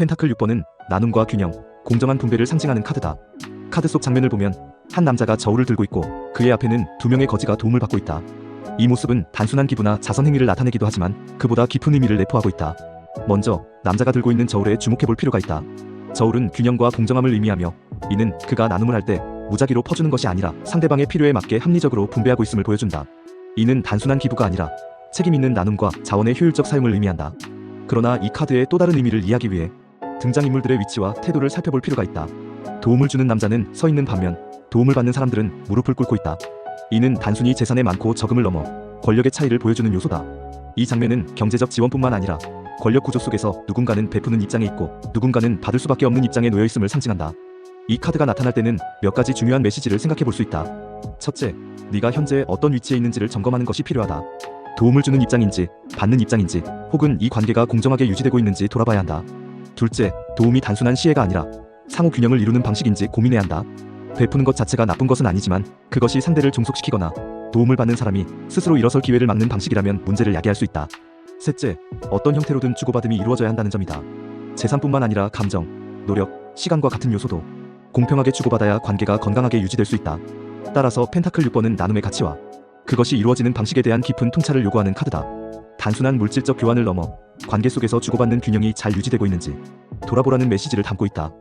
펜타클 6번은 나눔과 균형, 공정한 분배를 상징하는 카드다. 카드 속 장면을 보면 한 남자가 저울을 들고 있고 그의 앞에는 두 명의 거지가 도움을 받고 있다. 이 모습은 단순한 기부나 자선 행위를 나타내기도 하지만 그보다 깊은 의미를 내포하고 있다. 먼저 남자가 들고 있는 저울에 주목해 볼 필요가 있다. 저울은 균형과 공정함을 의미하며 이는 그가 나눔을 할 때 무작위로 퍼주는 것이 아니라 상대방의 필요에 맞게 합리적으로 분배하고 있음을 보여준다. 이는 단순한 기부가 아니라 책임 있는 나눔과 자원의 효율적 사용을 의미한다. 그러나 이 카드의 또 다른 의미를 이해하기 위해 등장인물들의 위치와 태도를 살펴볼 필요가 있다. 도움을 주는 남자는 서 있는 반면 도움을 받는 사람들은 무릎을 꿇고 있다. 이는 단순히 재산의 많고 적음을 넘어 권력의 차이를 보여주는 요소다. 이 장면은 경제적 지원뿐만 아니라 권력 구조 속에서 누군가는 베푸는 입장에 있고 누군가는 받을 수밖에 없는 입장에 놓여 있음을 상징한다. 이 카드가 나타날 때는 몇 가지 중요한 메시지를 생각해 볼 수 있다. 첫째, 네가 현재 어떤 위치에 있는지를 점검하는 것이 필요하다. 도움을 주는 입장인지, 받는 입장인지, 혹은 이 관계가 공정하게 유지되고 있는지 돌아봐야 한다. 둘째, 도움이 단순한 시혜가 아니라 상호 균형을 이루는 방식인지 고민해야 한다. 베푸는 것 자체가 나쁜 것은 아니지만 그것이 상대를 종속시키거나 도움을 받는 사람이 스스로 일어설 기회를 막는 방식이라면 문제를 야기할 수 있다. 셋째, 어떤 형태로든 주고받음이 이루어져야 한다는 점이다. 재산뿐만 아니라 감정, 노력, 시간과 같은 요소도 공평하게 주고받아야 관계가 건강하게 유지될 수 있다. 따라서 펜타클 6번은 나눔의 가치와 그것이 이루어지는 방식에 대한 깊은 통찰을 요구하는 카드다. 단순한 물질적 교환을 넘어 관계 속에서 주고받는 균형이 잘 유지되고 있는지 돌아보라는 메시지를 담고 있다.